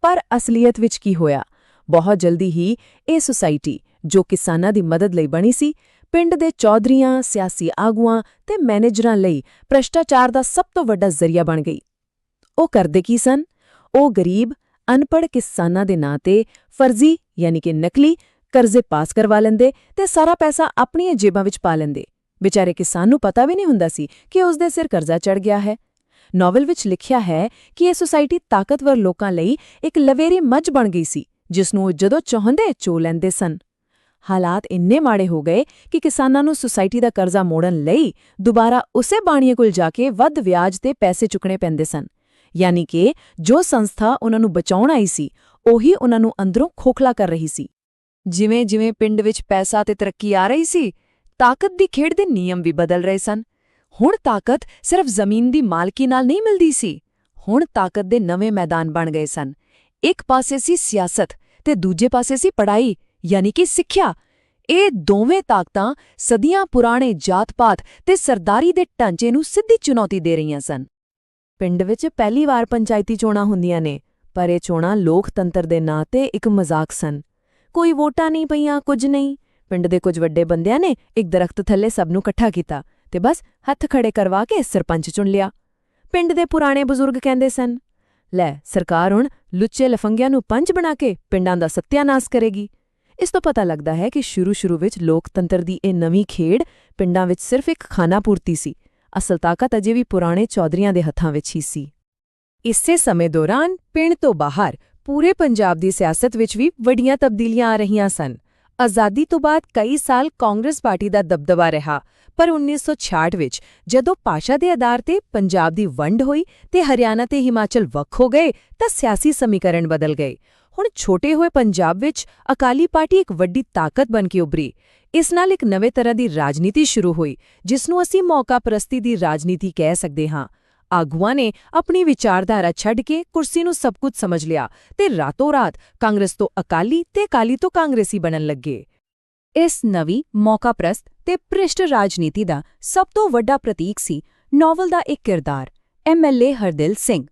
ਪਰ ਅਸਲੀਅਤ ਵਿੱਚ ਕੀ ਹੋਇਆ? ਬਹੁਤ ਜਲਦੀ ਹੀ ਇਹ ਸੁਸਾਇਟੀ ਜੋ ਕਿਸਾਨਾਂ ਦੀ ਮਦਦ ਲਈ ਬਣੀ ਸੀ ਪਿੰਡ ਦੇ ਚੌਧਰੀਆਂ, ਸਿਆਸੀ ਆਗੂਆਂ ਤੇ ਮੈਨੇਜਰਾਂ ਲਈ ਭ੍ਰਸ਼ਟਾਚਾਰ ਦਾ ਸਭ ਤੋਂ ਵੱਡਾ ਜ਼ਰੀਆ ਬਣ ਗਈ। ਉਹ ਕਰਦੇ ਕੀ ਸਨ? ਉਹ ਗਰੀਬ, ਅਨਪੜ੍ਹ ਕਿਸਾਨਾਂ ਦੇ ਨਾਂ ਤੇ ਫਰਜ਼ੀ ਯਾਨੀ ਕਿ ਨਕਲੀ ਕਰਜ਼ੇ ਪਾਸ ਕਰਵਾ ਲੈਂਦੇ ਤੇ ਸਾਰਾ ਪੈਸਾ ਆਪਣੀਆਂ ਜੇਬਾਂ ਵਿੱਚ ਪਾ ਲੈਂਦੇ। ਵਿਚਾਰੇ ਕਿਸਾਨ ਨੂੰ ਪਤਾ ਵੀ ਨਹੀਂ ਹੁੰਦਾ ਸੀ ਕਿ ਉਸ ਦੇ ਸਿਰ ਕਰਜ਼ਾ ਚੜ ਗਿਆ ਹੈ। ਨਾਵਲ ਵਿੱਚ ਲਿਖਿਆ ਹੈ ਕਿ ਇਹ ਸੁਸਾਇਟੀ ਤਾਕਤਵਰ ਲੋਕਾਂ ਲਈ ਇੱਕ ਲਵੇਰੀ ਮੱਝ ਬਣ ਗਈ ਸੀ ਜਿਸ ਨੂੰ ਉਹ ਜਦੋਂ ਚਾਹੁੰਦੇ ਚੋ ਲੈਂਦੇ ਸਨ। ਹਾਲਾਤ ਇੰਨੇ ਮਾੜੇ ਹੋ ਗਏ ਕਿ ਕਿਸਾਨਾਂ ਨੂੰ ਸੁਸਾਇਟੀ ਦਾ ਕਰਜ਼ਾ ਮੋੜਨ ਲਈ ਦੁਬਾਰਾ ਉਸੇ ਬਾਣੀਏ ਕੋਲ ਜਾ ਕੇ ਵੱਧ ਵਿਆਜ ਤੇ ਪੈਸੇ ਚੁੱਕਣੇ ਪੈਂਦੇ ਸਨ। ਯਾਨੀ ਕਿ ਜੋ ਸੰਸਥਾ ਉਹਨਾਂ ਨੂੰ ਬਚਾਉਣ ਆਈ ਸੀ, ਉਹੀ ਉਹਨਾਂ ਨੂੰ ਅੰਦਰੋਂ ਖੋਖਲਾ ਕਰ ਰਹੀ ਸੀ। ਜਿਵੇਂ-ਜਿਵੇਂ ਪਿੰਡ ਵਿੱਚ ਪੈਸਾ ਤੇ ਤਰੱਕੀ ਆ ਰਹੀ ਸੀ, ਤਾਕਤ ਦੀ ਖੇਡ ਦੇ ਨਿਯਮ ਵੀ ਬਦਲ ਰਹੇ ਸਨ। ਹੁਣ ਤਾਕਤ ਸਿਰਫ ਜ਼ਮੀਨ ਦੀ ਮਾਲਕੀ ਨਾਲ ਨਹੀਂ ਮਿਲਦੀ ਸੀ, ਹੁਣ ਤਾਕਤ ਦੇ ਨਵੇਂ ਮੈਦਾਨ ਬਣ ਗਏ ਸਨ। ਇੱਕ ਪਾਸੇ ਸੀ ਸਿਆਸਤ ਤੇ ਦੂਜੇ ਪਾਸੇ ਸੀ ਪੜ੍ਹਾਈ ਯਾਨੀ ਕਿ ਸਿੱਖਿਆ। ਇਹ ਦੋਵੇਂ ਤਾਕਤਾਂ ਸਦੀਆਂ ਪੁਰਾਣੇ ਜਾਤ-ਪਾਤ ਤੇ ਸਰਦਾਰੀ ਦੇ ਢਾਂਚੇ ਨੂੰ ਸਿੱਧੀ ਚੁਣੌਤੀ ਦੇ ਰਹੀਆਂ ਸਨ। ਪਿੰਡ ਵਿੱਚ ਪਹਿਲੀ ਵਾਰ ਪੰਚਾਇਤੀ ਚੋਣਾਂ ਹੁੰਦੀਆਂ ਨੇ, ਪਰ ਇਹ ਚੋਣਾਂ ਲੋਕਤੰਤਰ ਦੇ ਨਾਂ ਤੇ ਇੱਕ ਮਜ਼ਾਕ ਸਨ। ਕੋਈ ਵੋਟਾਂ ਨਹੀਂ ਪਈਆਂ, ਕੁਝ ਨਹੀਂ। ਪਿੰਡ ਦੇ ਕੁਝ ਵੱਡੇ ਬੰਦਿਆਂ ਨੇ ਇੱਕ ਦਰਖਤ ਥੱਲੇ ਸਭ ਨੂੰ ਇਕੱਠਾ ਕੀਤਾ ਤੇ ਬਸ ਹੱਥ ਖੜੇ ਕਰਵਾ ਕੇ ਸਰਪੰਚ ਚੁਣ ਲਿਆ। ਪਿੰਡ ਦੇ ਪੁਰਾਣੇ ਬਜ਼ੁਰਗ ਕਹਿੰਦੇ ਸਨ, ਲੈ, ਸਰਕਾਰ ਹੁਣ ਲੁੱਚੇ ਲਫੰਗਿਆਂ ਨੂੰ ਪੰਚ ਬਣਾ ਕੇ ਪਿੰਡਾਂ ਦਾ ਸਤਿਆਨਾਸ ਕਰੇਗੀ। ਇਸ ਤੋਂ ਪਤਾ ਲੱਗਦਾ ਹੈ ਕਿ ਸ਼ੁਰੂ-ਸ਼ੁਰੂ ਵਿੱਚ ਲੋਕਤੰਤਰ ਦੀ ਇਹ ਨਵੀਂ ਖੇਡ ਪਿੰਡਾਂ ਵਿੱਚ ਸਿਰਫ ਇੱਕ ਖਾਨਾਪੂਰਤੀ ਸੀ। ਅਸਲ ਤਾਕਤ ਅਜੇ ਵੀ ਪੁਰਾਣੇ ਚੌਧਰੀਆਂ ਦੇ ਹੱਥਾਂ ਵਿੱਚ ਹੀ ਸੀ। ਇਸੇ ਸਮੇਂ ਦੌਰਾਨ ਪਿੰਡ ਤੋਂ ਬਾਹਰ ਪੂਰੇ ਪੰਜਾਬ ਦੀ ਸਿਆਸਤ ਵਿੱਚ ਵੀ ਵੱਡੀਆਂ ਤਬਦੀਲੀਆਂ ਆ ਰਹੀਆਂ ਸਨ। ਆਜ਼ਾਦੀ ਤੋਂ ਬਾਅਦ ਕਈ ਸਾਲ ਕਾਂਗਰਸ ਪਾਰਟੀ ਦਾ ਦਬਦਬਾ ਰਿਹਾ, ਪਰ 1966 ਵਿੱਚ ਜਦੋਂ ਭਾਸ਼ਾ ਦੇ ਆਧਾਰ ਤੇ ਪੰਜਾਬ ਦੀ ਵੰਡ ਹੋਈ ਤੇ ਹਰਿਆਣਾ ਤੇ ਹਿਮਾਚਲ ਵੱਖ ਹੋ ਗਏ ਤਾਂ ਸਿਆਸੀ ਸਮੀਕਰਨ ਬਦਲ ਗਏ। ਹੁਣ ਛੋਟੇ ਹੋਏ ਪੰਜਾਬ ਵਿੱਚ ਅਕਾਲੀ ਪਾਰਟੀ ਇੱਕ ਵੱਡੀ ਤਾਕਤ ਬਣ ਕੇ ਉੱਭਰੀ। ਇਸ ਨਾਲ ਇੱਕ ਨਵੇਂ ਤਰ੍ਹਾਂ ਦੀ ਰਾਜਨੀਤੀ ਸ਼ੁਰੂ ਹੋਈ, ਜਿਸ ਨੂੰ ਅਸੀਂ ਮੌਕਾ ਪ੍ਰਸਤੀ ਦੀ ਰਾਜਨੀਤੀ ਕਹਿ ਸਕਦੇ ਹਾਂ। ਆਗੂਆਂ ਨੇ ਆਪਣੀ ਵਿਚਾਰਧਾਰਾ ਛੱਡ ਕੇ ਕੁਰਸੀ ਨੂੰ ਸਭ ਕੁਝ ਸਮਝ ਲਿਆ ਤੇ ਰਾਤੋਂ ਰਾਤ ਕਾਂਗਰਸ ਤੋਂ ਅਕਾਲੀ ਤੇ ਅਕਾਲੀ ਤੋਂ ਕਾਂਗਰਸੀ ਬਣਨ ਲੱਗੇ। ਇਸ ਨਵੀਂ ਮੌਕਾਪ੍ਰਸਤ ਤੇ ਭ੍ਰਿਸ਼ਟ ਰਾਜਨੀਤੀ ਦਾ ਸਭ ਤੋਂ ਵੱਡਾ ਪ੍ਰਤੀਕ ਸੀ ਨੋਵਲ ਦਾ ਇੱਕ ਕਿਰਦਾਰ ਐਮਐਲਏ ਹਰਦਿਲ ਸਿੰਘ।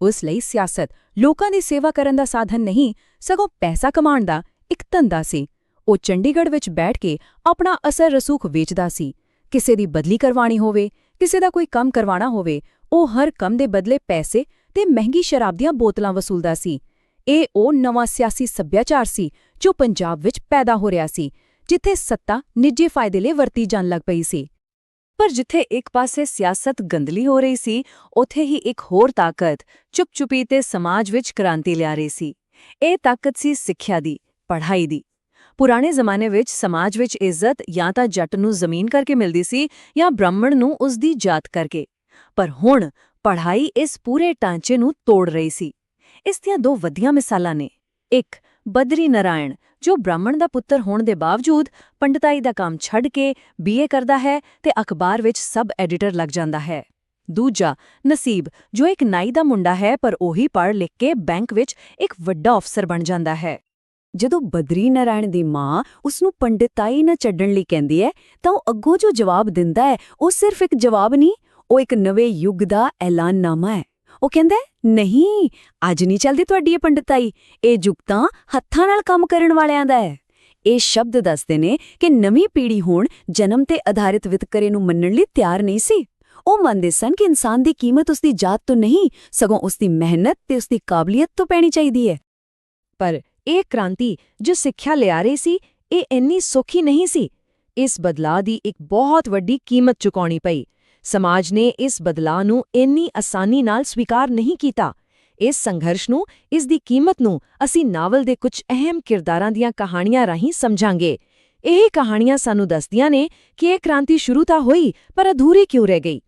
ਉਸ ਲਈ ਸਿਆਸਤ ਲੋਕਾਂ ਦੀ ਸੇਵਾ ਕਰਨ ਦਾ ਸਾਧਨ ਨਹੀਂ, ਸਗੋਂ ਪੈਸਾ ਕਮਾਉਣ ਦਾ ਇੱਕ ਧੰਦਾ ਸੀ। ਉਹ ਚੰਡੀਗੜ੍ਹ ਵਿੱਚ ਬੈਠ ਕੇ ਆਪਣਾ ਅਸਰ ਰਸੂਖ ਵੇਚਦਾ ਸੀ। ਕਿਸੇ ਦੀ ਬਦਲੀ ਕਰਵਾਣੀ ਹੋਵੇ, ਕਿਸੇ ਦਾ ਕੋਈ ਕੰਮ ਕਰਵਾਉਣਾ ਹੋਵੇ, ਉਹ ਹਰ ਕੰਮ ਦੇ ਬਦਲੇ ਪੈਸੇ ਤੇ ਮਹਿੰਗੀ ਸ਼ਰਾਬ ਦੀਆਂ ਬੋਤਲਾਂ ਵਸੂਲਦਾ ਸੀ। ਇਹ ਉਹ ਨਵਾਂ ਸਿਆਸੀ ਸੱਭਿਆਚਾਰ ਸੀ ਜੋ ਪੰਜਾਬ ਵਿੱਚ ਪੈਦਾ ਹੋ ਰਿਹਾ ਸੀ, ਜਿੱਥੇ ਸੱਤਾ ਨਿੱਜੀ ਫਾਇਦੇ ਲਈ ਵਰਤੀ ਜਾਣ ਲੱਗ ਪਈ ਸੀ। ਪਰ ਜਿੱਥੇ ਇੱਕ ਪਾਸੇ ਸਿਆਸਤ ਗੰਦਲੀ ਹੋ ਰਹੀ ਸੀ, ਉੱਥੇ ਹੀ ਇੱਕ ਹੋਰ ਤਾਕਤ ਚੁੱਪ-ਚੁਪੀ ਤੇ ਸਮਾਜ ਵਿੱਚ ਕ੍ਰਾਂਤੀ ਲਿਆ ਰਹੀ ਸੀ। ਇਹ ਤਾਕਤ ਸੀ ਸਿੱਖਿਆ ਦੀ, ਪੜ੍ਹਾਈ ਦੀ। ਪੁਰਾਣੇ ਜ਼ਮਾਨੇ ਵਿੱਚ ਸਮਾਜ ਵਿੱਚ ਇੱਜ਼ਤ ਜਾਂ ਤਾਂ ਜੱਟ ਨੂੰ ਜ਼ਮੀਨ ਕਰਕੇ ਮਿਲਦੀ ਸੀ ਜਾਂ ਬ੍ਰਾਹਮਣ ਨੂੰ ਉਸ ਦੀ ਜਾਤ ਕਰਕੇ। ਪਰ ਹੁਣ ਪੜ੍ਹਾਈ ਇਸ ਪੂਰੇ ਢਾਂਚੇ ਨੂੰ ਤੋੜ ਰਹੀ ਸੀ। ਇਸ ਦੀਆਂ ਦੋ ਵਧੀਆ ਮਿਸਾਲਾਂ ਨੇ। ਇੱਕ, ਬਦਰੀ ਨਾਰਾਇਣ ਜੋ ਬ੍ਰਾਹਮਣ ਦਾ ਪੁੱਤਰ ਹੋਣ ਦੇ ਬਾਵਜੂਦ ਪੰਡਤਾਈ ਦਾ ਕੰਮ ਛੱਡ ਕੇ ਬੀਏ ਕਰਦਾ ਹੈ ਤੇ ਅਖਬਾਰ ਵਿੱਚ ਸਬ ਐਡੀਟਰ ਲੱਗ ਜਾਂਦਾ ਹੈ। ਦੂਜਾ, ਨਸੀਬ, ਜੋ ਇੱਕ ਨਾਈ ਦਾ ਮੁੰਡਾ ਹੈ ਪਰ ਉਹੀ ਪੜ੍ਹ ਲਿਖ ਕੇ ਬੈਂਕ ਵਿੱਚ ਇੱਕ ਵੱਡਾ ਅਫਸਰ ਬਣ ਜਾਂਦਾ ਹੈ। ਜਦੋਂ ਬਦਰੀ ਨਾਰਾਇਣ ਦੀ ਮਾਂ ਉਸ ਨੂੰ ਪੰਡਿਤਾਈ ਨਾ ਛੱਡਣ ਲਈ ਕਹਿੰਦੀ ਹੈ, ਤਾਂ ਉਹ ਅੱਗੋਂ ਜੋ ਜਵਾਬ ਦਿੰਦਾ ਹੈ, ਉਹ ਸਿਰਫ ਇੱਕ ਜਵਾਬ ਨਹੀਂ, ਉਹ ਇੱਕ ਨਵੇਂ ਯੁੱਗ ਦਾ ਐਲਾਨਨਾਮਾ ਹੈ। ਉਹ ਕਹਿੰਦਾ, ਨਹੀਂ, ਅੱਜ ਨਹੀਂ ਚੱਲਦੀ ਤੁਹਾਡੀ ਇਹ ਪੰਡਿਤਾਈ। ਇਹ ਯੁੱਗ ਹੱਥਾਂ ਨਾਲ ਕੰਮ ਕਰਨ ਵਾਲਿਆਂ ਦਾ ਹੈ। ਇਹ ਸ਼ਬਦ ਦੱਸਦੇ ਨੇ ਕਿ ਨਵੀਂ ਪੀੜ੍ਹੀ ਹੁਣ ਜਨਮ ਤੇ ਆਧਾਰਿਤ ਵਿਤਕਰੇ ਨੂੰ ਮੰਨਣ ਲਈ ਤਿਆਰ ਨਹੀਂ ਸੀ। ਉਹ ਮੰਨਦੇ ਸਨ ਕਿ ਇਨਸਾਨ ਦੀ ਕੀਮਤ ਉਸ ਦੀ ਜਾਤ ਤੋਂ ਨਹੀਂ, ਸਗੋਂ ਉਸ ਦੀ ਮਿਹਨਤ ਤੇ ਉਸ ਦੀ ਕਾਬਲੀਅਤ ਤੋਂ ਪੈਣੀ ਚਾਹੀਦੀ ਹੈ। ਪਰ ਇਹ ਕ੍ਰਾਂਤੀ ਜੋ ਸਿੱਖਿਆ ਲਿਆ ਰਹੀ ਸੀ, ਇਹ ਇੰਨੀ ਸੌਖੀ ਨਹੀਂ ਸੀ। ਇਸ ਬਦਲਾਅ ਦੀ ਇੱਕ ਬਹੁਤ ਵੱਡੀ ਕੀਮਤ ਚੁਕਾਉਣੀ ਪਈ। ਸਮਾਜ ਨੇ ਇਸ ਬਦਲਾਅ ਨੂੰ ਇੰਨੀ ਆਸਾਨੀ ਨਾਲ ਸਵੀਕਾਰ ਨਹੀਂ ਕੀਤਾ। ਇਸ ਸੰਘਰਸ਼ ਨੂੰ, ਇਸ ਦੀ ਕੀਮਤ ਨੂੰ ਅਸੀਂ ਨਾਵਲ ਦੇ ਕੁਝ ਅਹਿਮ ਕਿਰਦਾਰਾਂ ਦੀਆਂ ਕਹਾਣੀਆਂ ਰਾਹੀਂ ਸਮਝਾਂਗੇ। ਇਹ ਕਹਾਣੀਆਂ ਸਾਨੂੰ ਦੱਸਦੀਆਂ ਨੇ ਕਿ ਇਹ ਕ੍ਰਾਂਤੀ ਸ਼ੁਰੂ ਤਾਂ ਹੋਈ, ਪਰ ਅਧੂਰੀ ਕਿਉਂ ਰਹਿ ਗਈ?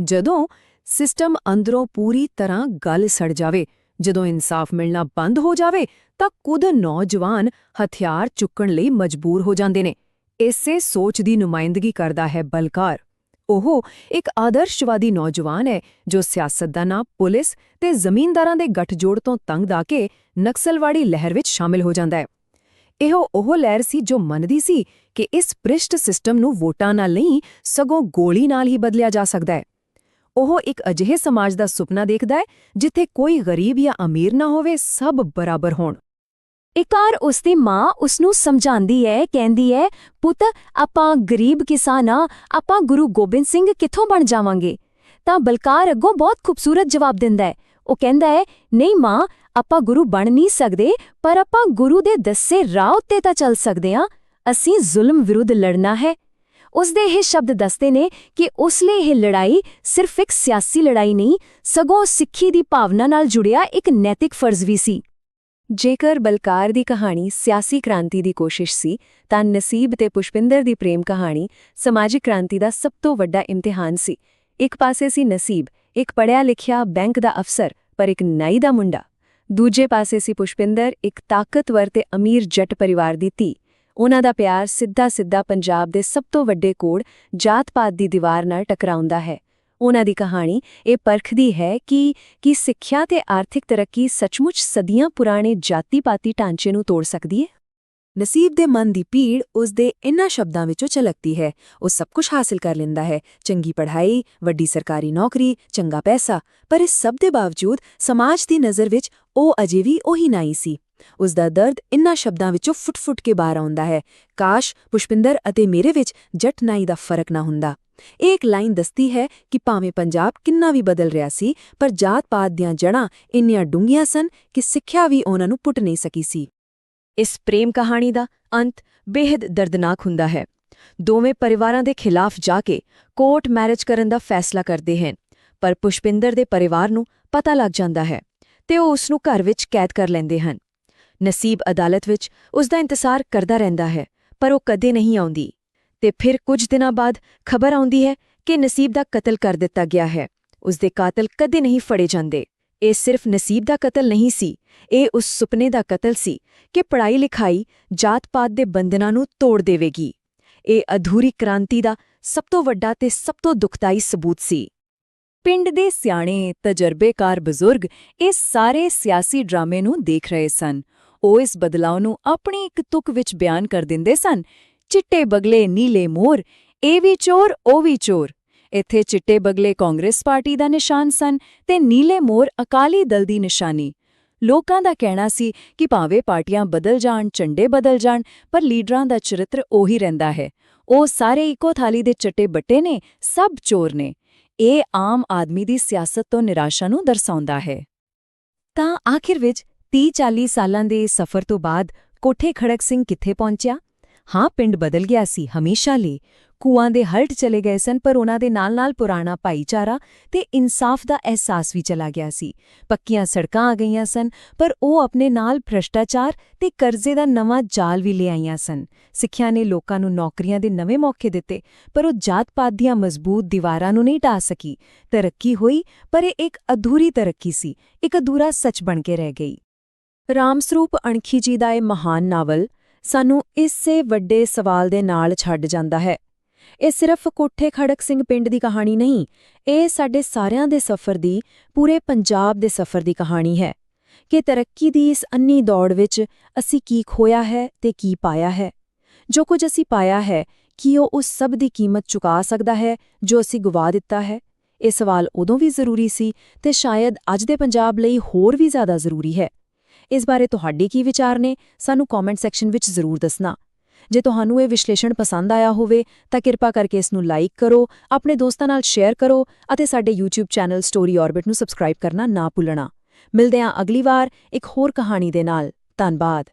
ਜਦੋਂ ਸਿਸਟਮ ਅੰਦਰੋਂ ਪੂਰੀ ਤਰ੍ਹਾਂ ਗੱਲ ਸੜ ਜਾਵੇ, ਜਦੋਂ ਇਨਸਾਫ ਮਿਲਣਾ ਬੰਦ ਹੋ ਜਾਵੇ, ਤਾਂ ਕੁਝ ਨੌਜਵਾਨ ਹਥਿਆਰ ਚੁੱਕਣ ਲਈ ਮਜਬੂਰ ਹੋ ਜਾਂਦੇ ਨੇ। ਇਸੇ ਸੋਚ ਦੀ ਨੁਮਾਇੰਦਗੀ ਕਰਦਾ ਹੈ ਬਲਕਾਰ। ਉਹ ਇੱਕ ਆਦਰਸ਼ਵਾਦੀ ਨੌਜਵਾਨ ਹੈ, ਜੋ ਸਿਆਸਤ ਦਾ ਨਾਂ ਪੁਲਿਸ ਤੇ ਜ਼ਮੀਨਦਾਰਾਂ ਦੇ ਗੱਠਜੋੜ ਤੋਂ ਤੰਗ ਆ ਕੇ ਨਕਸਲਵਾੜੀ ਲਹਿਰ ਵਿੱਚ ਸ਼ਾਮਿਲ ਹੋ ਜਾਂਦਾ ਹੈ। ਇਹੋ ਉਹ ਲਹਿਰ ਸੀ ਜੋ ਮੰਨਦੀ ਸੀ ਕਿ ਇਸ ਭ੍ਰਿਸ਼ਟ ਸਿਸਟਮ ਨੂੰ ਵੋਟਾਂ ਨਾਲ ਨਹੀਂ, ਸਗੋਂ ਗੋਲੀ ਨਾਲ ਹੀ ਬਦਲਿਆ ਜਾ ਸਕਦਾ ਹੈ। ਉਹ ਇੱਕ ਅਜਿਹੇ ਸਮਾਜ ਦਾ ਸੁਪਨਾ ਦੇਖਦਾ ਹੈ, ਜਿੱਥੇ ਕੋਈ ਗਰੀਬ ਜਾਂ ਅਮੀਰ ਨਾ ਹੋਵੇ, ਸਭ ਬਰਾਬਰ ਹੋਣ। ਇਕਾਰ ਉਸ ਦੀ ਮਾਂ ਉਸ ਨੂੰ ਸਮਝਾਉਂਦੀ ਹੈ, ਕਹਿੰਦੀ ਹੈ, ਪੁੱਤ, ਆਪਾਂ ਗਰੀਬ ਕਿਸਾਨ ਆ ਆਪਾਂ ਗੁਰੂ ਗੋਬਿੰਦ ਸਿੰਘ ਕਿੱਥੋਂ ਬਣ ਜਾਵਾਂਗੇ? ਤਾਂ ਬਲਕਾਰ ਅੱਗੋਂ ਬਹੁਤ ਖੂਬਸੂਰਤ ਜਵਾਬ ਦਿੰਦਾ ਹੈ। ਉਹ ਕਹਿੰਦਾ ਹੈ, ਨਹੀਂ ਮਾਂ, ਆਪਾਂ ਗੁਰੂ ਬਣ ਨਹੀਂ ਸਕਦੇ, ਪਰ ਆਪਾਂ ਗੁਰੂ ਦੇ ਦੱਸੇ ਰਾਹ ਉੱਤੇ ਤਾਂ ਚੱਲ ਸਕਦੇ ਹਾਂ। ਅਸੀਂ ਜ਼ੁਲਮ ਵਿਰੁੱਧ ਲੜਨਾ ਹੈ। ਉਸ ਦੇ ਇਹ ਸ਼ਬਦ ਦੱਸਦੇ ਨੇ ਕਿ ਉਸ ਲਈ ਇਹ ਲੜਾਈ ਸਿਰਫ ਇੱਕ ਸਿਆਸੀ ਲੜਾਈ ਨਹੀਂ, ਸਗੋਂ ਸਿੱਖੀ ਦੀ ਭਾਵਨਾ ਨਾਲ ਜੁੜਿਆ ਇੱਕ ਨੈਤਿਕ ਫਰਜ਼ ਵੀ ਸੀ। ਜੇਕਰ ਬਲਕਾਰ ਦੀ ਕਹਾਣੀ ਸਿਆਸੀ ਕ੍ਰਾਂਤੀ ਦੀ ਕੋਸ਼ਿਸ਼ ਸੀ, ਤਾਂ ਨਸੀਬ ਤੇ ਪੁਸ਼ਪਿੰਦਰ ਦੀ ਪ੍ਰੇਮ ਕਹਾਣੀ ਸਮਾਜਿਕ ਕ੍ਰਾਂਤੀ ਦਾ ਸਭ ਤੋਂ ਵੱਡਾ ਇਮਤਿਹਾਨ ਸੀ। ਇੱਕ ਪਾਸੇ ਸੀ ਨਸੀਬ, ਇੱਕ ਪੜਿਆ ਲਿਖਿਆ ਬੈਂਕ ਦਾ ਅਫਸਰ, ਪਰ ਇੱਕ ਨਾਈ ਦਾ ਮੁੰਡਾ। ਦੂਜੇ ਪਾਸੇ ਸੀ ਪੁਸ਼ਪਿੰਦਰ, ਇੱਕ ਤਾਕਤਵਰ ਤੇ ਅਮੀਰ ਜੱਟ ਪਰਿਵਾਰ ਦੀ ਧੀ। ਉਹਨਾਂ ਦਾ ਪਿਆਰ ਸਿੱਧਾ ਸਿੱਧਾ ਪੰਜਾਬ ਦੇ ਸਭ ਤੋਂ ਵੱਡੇ ਕੋੜ, ਜਾਤ-ਪਾਤ ਦੀ ਦੀਵਾਰ ਨਾਲ ਟਕਰਾਉਂਦਾ ਹੈ। ਉਹਨਾਂ ਦੀ ਕਹਾਣੀ ਇਹ ਪਰਖਦੀ ਹੈ ਕਿ, ਕੀ ਸਿੱਖਿਆ ਤੇ ਆਰਥਿਕ ਤਰੱਕੀ ਸੱਚਮੁੱਚ ਸਦੀਆਂ ਪੁਰਾਣੇ ਜਾਤੀ-ਪਾਤੀ ਢਾਂਚੇ ਨੂੰ ਤੋੜ ਸਕਦੀ ਹੈ। ਨਸੀਬ ਦੇ ਮਨ ਦੀ ਪੀੜ ਉਸ ਦੇ ਇਨ੍ਹਾਂ ਸ਼ਬਦਾਂ ਵਿੱਚੋਂ ਝਲਕਦੀ ਹੈ। ਉਹ ਸਭ ਕੁਝ ਹਾਸਲ ਕਰ ਲੈਂਦਾ ਹੈ। ਚੰਗੀ ਪੜ੍ਹਾਈ, ਵੱਡੀ ਸਰਕਾਰੀ ਨੌਕਰੀ, ਚੰਗਾ ਪੈਸਾ, ਪਰ ਇਸ ਸਭ ਦੇ ਬਾਵਜੂਦ ਸਮਾਜ ਦੀ ਨਜ਼ਰ ਵਿੱਚ ਉਹ ਅਜੇ ਵੀ ਉਹੀ ਨਾਈ ਸੀ। ਉਸ ਦਾ ਦਰਦ ਇਨ੍ਹਾਂ ਸ਼ਬਦਾਂ ਵਿੱਚੋਂ ਫੁੱਟ-ਫੁੱਟ ਕੇ ਬਾਹਰ ਆਉਂਦਾ ਹੈ। ਕਾਸ਼ ਪੁਸ਼ਪਿੰਦਰ ਅਤੇ ਮੇਰੇ ਵਿੱਚ ਜੱਟ ਨਾਈ ਦਾ ਫ਼ਰਕ ਨਾ ਹੁੰਦਾ। ਇਹ ਇੱਕ ਲਾਈਨ ਦੱਸਦੀ ਹੈ ਕਿ ਭਾਵੇਂ ਪੰਜਾਬ ਕਿੰਨਾ ਵੀ ਬਦਲ ਰਿਹਾ ਸੀ, ਪਰ ਜਾਤ-ਪਾਤ ਦੀਆਂ ਜੜ੍ਹਾਂ ਇੰਨੀਆਂ ਡੂੰਘੀਆਂ ਸਨ ਕਿ ਸਿੱਖਿਆ ਵੀ ਉਹਨਾਂ ਨੂੰ ਪੁੱਟ ਨਹੀਂ ਸਕੀ ਸੀ। ਇਸ ਪ੍ਰੇਮ ਕਹਾਣੀ ਦਾ ਅੰਤ ਬੇहद ਦਰਦਨਾਕ ਹੁੰਦਾ ਹੈ। ਦੋਵੇਂ ਪਰਿਵਾਰਾਂ ਦੇ ਖਿਲਾਫ ਜਾ ਕੇ ਕੋਰਟ ਮੈਰਿਜ ਕਰਨ ਦਾ ਫੈਸਲਾ ਕਰਦੇ ਹਨ, ਪਰ ਪੁਸ਼ਪਿੰਦਰ ਦੇ ਪਰਿਵਾਰ ਨੂੰ ਪਤਾ ਲੱਗ ਜਾਂਦਾ ਹੈ ਤੇ ਉਹ ਉਸ ਨੂੰ ਘਰ ਵਿੱਚ ਕੈਦ ਕਰ ਲੈਂਦੇ ਹਨ। ਨਸੀਬ ਅਦਾਲਤ ਵਿੱਚ ਉਸ ਦਾ ਇੰਤਜ਼ਾਰ ਕਰਦਾ ਰਹਿੰਦਾ ਹੈ, ਪਰ ਉਹ ਕਦੇ ਨਹੀਂ ਆਉਂਦੀ ਤੇ ਫਿਰ ਕੁਝ ਦਿਨਾਂ ਬਾਅਦ ਖਬਰ ਆਉਂਦੀ ਹੈ ਕਿ ਨਸੀਬ ਦਾ ਕਤਲ ਕਰ ਦਿੱਤਾ ਗਿਆ ਹੈ। ਉਸ ਦੇ ਕਾਤਲ ਕਦੇ ਨਹੀਂ ਫੜੇ ਜਾਂਦੇ। ਇਹ ਸਿਰਫ ਨਸੀਬ ਦਾ ਕਤਲ ਨਹੀਂ ਸੀ, ਇਹ ਉਸ ਸੁਪਨੇ ਦਾ ਕਤਲ ਸੀ ਕਿ ਪੜ੍ਹਾਈ ਲਿਖਾਈ ਜਾਤ-ਪਾਤ ਦੇ ਬੰਧਨਾਂ ਨੂੰ ਤੋੜ ਦੇਵੇਗੀ। ਇਹ ਅਧੂਰੀ ਕ੍ਰਾਂਤੀ ਦਾ ਸਭ ਤੋਂ ਵੱਡਾ ਤੇ ਸਭ ਤੋਂ ਦੁਖਦਾਈ ਸਬੂਤ ਸੀ। ਪਿੰਡ ਦੇ ਸਿਆਣੇ, ਤਜਰਬੇਕਾਰ ਬਜ਼ੁਰਗ ਇਸ ਸਾਰੇ ਸਿਆਸੀ ਡਰਾਮੇ ਨੂੰ ਦੇਖ ਰਹੇ ਸਨ। ਉਹ ਇਸ ਬਦਲਾਅ ਨੂੰ ਆਪਣੀ ਇੱਕ ਤੁਕ ਵਿੱਚ ਬਿਆਨ ਕਰ ਦਿੰਦੇ ਸਨ, ਚਿੱਟੇ ਬਗਲੇ, ਨੀਲੇ ਮੋਰ, ਇਹ ਵੀ ਚੋਰ, ਉਹ ਵੀ ਚੋਰ। ਇੱਥੇ ਚਿੱਟੇ ਬਗਲੇ ਕਾਂਗਰਸ ਪਾਰਟੀ ਦਾ ਨਿਸ਼ਾਨ ਸਨ ਤੇ ਨੀਲੇ ਮੋਰ ਅਕਾਲੀ ਦਲ ਦੀ ਨਿਸ਼ਾਨੀ। ਲੋਕਾਂ ਦਾ ਕਹਿਣਾ ਸੀ ਕਿ ਭਾਵੇਂ ਪਾਰਟੀਆਂ ਬਦਲ ਜਾਣ, ਝੰਡੇ ਬਦਲ ਜਾਣ, ਪਰ ਲੀਡਰਾਂ ਦਾ ਚਰਿੱਤਰ ਉਹੀ ਰਹਿੰਦਾ ਹੈ। ਉਹ ਸਾਰੇ ਇੱਕੋ ਥਾਲੀ ਦੇ ਚੱਟੇ ਬੱਟੇ ਨੇ, ਸਭ ਚੋਰ ਨੇ। ਇਹ ਆਮ ਆਦਮੀ ਦੀ ਸਿਆਸਤ ਤੋਂ ਨਿਰਾਸ਼ਾ ਨੂੰ ਦਰਸਾਉਂਦਾ ਹੈ। ਤਾਂ ਆਖਿਰ ਵਿੱਚ 30-40 ਸਾਲਾਂ ਦੇ ਸਫ਼ਰ ਤੋਂ ਬਾਅਦ ਕੋਠੇ ਖੜਕ ਸਿੰਘ ਕਿੱਥੇ ਪਹੁੰਚਿਆ? ਹਾਂ, ਪਿੰਡ ਬਦਲ ਗਿਆ ਸੀ, ਹਮੇਸ਼ਾ ਲਈ। ਕੂਆਂ ਦੇ ਹਲਟ ਚਲੇ ਗਏ ਸਨ, ਪਰ ਉਹਨਾਂ ਦੇ ਨਾਲ-ਨਾਲ ਪੁਰਾਣਾ ਭਾਈਚਾਰਾ ਤੇ ਇਨਸਾਫ ਦਾ ਅਹਿਸਾਸ ਵੀ ਚਲਾ ਗਿਆ ਸੀ। ਪੱਕੀਆਂ ਸੜਕਾਂ ਆ ਗਈਆਂ ਸਨ, ਪਰ ਉਹ ਆਪਣੇ ਨਾਲ ਭ੍ਰਸ਼ਟਾਚਾਰ ਤੇ ਕਰਜ਼ੇ ਦਾ ਨਵਾਂ ਜਾਲ ਵੀ ਲੈ ਆਈਆਂ ਸਨ। ਸਿੱਖਿਆ ਨੇ ਲੋਕਾਂ ਨੂੰ ਨੌਕਰੀਆਂ ਦੇ ਨਵੇਂ ਮੌਕੇ ਦਿੱਤੇ, ਪਰ ਉਹ ਜਾਤ-ਪਾਤ ਦੀਆਂ ਮਜ਼ਬੂਤ ਦੀਵਾਰਾਂ ਨੂੰ ਨਹੀਂ ਢਾ ਸਕੀ। ਤਰੱਕੀ ਹੋਈ, ਪਰ ਇਹ ਇੱਕ ਅਧੂਰੀ ਤਰੱਕੀ ਸੀ, ਇੱਕ ਅਧੂਰਾ ਸੱਚ ਬਣ ਕੇ ਰਹਿ ਗਈ। ਰਾਮਸਰੂਪ ਅਣਖੀ ਜੀ ਦਾ ਇਹ ਮਹਾਨ ਨਾਵਲ ਸਾਨੂੰ ਇਸੇ ਵੱਡੇ ਸਵਾਲ ਦੇ ਨਾਲ ਛੱਡ ਜਾਂਦਾ ਹੈ। ਇਹ ਸਿਰਫ ਕੋਠੇ ਖੜਕ ਸਿੰਘ ਪਿੰਡ ਦੀ ਕਹਾਣੀ ਨਹੀਂ, ਇਹ ਸਾਡੇ ਸਾਰਿਆਂ ਦੇ ਸਫ਼ਰ ਦੀ, ਪੂਰੇ ਪੰਜਾਬ ਦੇ ਸਫ਼ਰ ਦੀ ਕਹਾਣੀ ਹੈ। ਕਿ ਤਰੱਕੀ ਦੀ ਇਸ ਅੰਨੀ ਦੌੜ ਵਿੱਚ ਅਸੀਂ ਕੀ ਖੋਇਆ ਹੈ ਤੇ ਕੀ ਪਾਇਆ ਹੈ। ਜੋ ਕੁਝ ਅਸੀਂ ਪਾਇਆ ਹੈ, ਕੀ ਉਹ ਉਸ ਸਭ ਦੀ ਕੀਮਤ ਚੁਕਾ ਸਕਦਾ ਹੈ ਜੋ ਅਸੀਂ ਗਵਾ ਦਿੱਤਾ ਹੈ? ਇਹ ਸਵਾਲ ਉਦੋਂ ਵੀ ਜ਼ਰੂਰੀ ਸੀ ਤੇ ਸ਼ਾਇਦ ਅੱਜ ਦੇ ਪੰਜਾਬ ਲਈ ਹੋਰ ਵੀ ਜ਼ਿਆਦਾ ਜ਼ਰੂਰੀ ਹੈ। ਇਸ ਬਾਰੇ ਤੁਹਾਡੇ ਕੀ ਵਿਚਾਰ ਨੇ? ਸਾਨੂੰ ਕਮੈਂਟ ਸੈਕਸ਼ਨ ਵਿੱਚ ਜ਼ਰੂਰ ਦੱਸਣਾ। ਜੇ ਤੁਹਾਨੂੰ ਇਹ ਵਿਸ਼ਲੇਸ਼ਣ ਪਸੰਦ ਆਇਆ ਹੋਵੇ, ਤਾਂ ਕਿਰਪਾ ਕਰਕੇ ਇਸ ਨੂੰ ਲਾਈਕ ਕਰੋ, ਆਪਣੇ ਦੋਸਤਾਂ ਨਾਲ ਸ਼ੇਅਰ ਕਰੋ ਅਤੇ ਸਾਡੇ YouTube ਚੈਨਲ ਸਟੋਰੀ ਆਰਬਿਟ ਨੂੰ ਸਬਸਕ੍ਰਾਈਬ ਕਰਨਾ ਨਾ ਭੁੱਲਣਾ। ਮਿਲਦੇ ਹਾਂ ਅਗਲੀ ਵਾਰ ਇੱਕ ਹੋਰ ਕਹਾਣੀ ਦੇ ਨਾਲ। ਧੰਨਵਾਦ।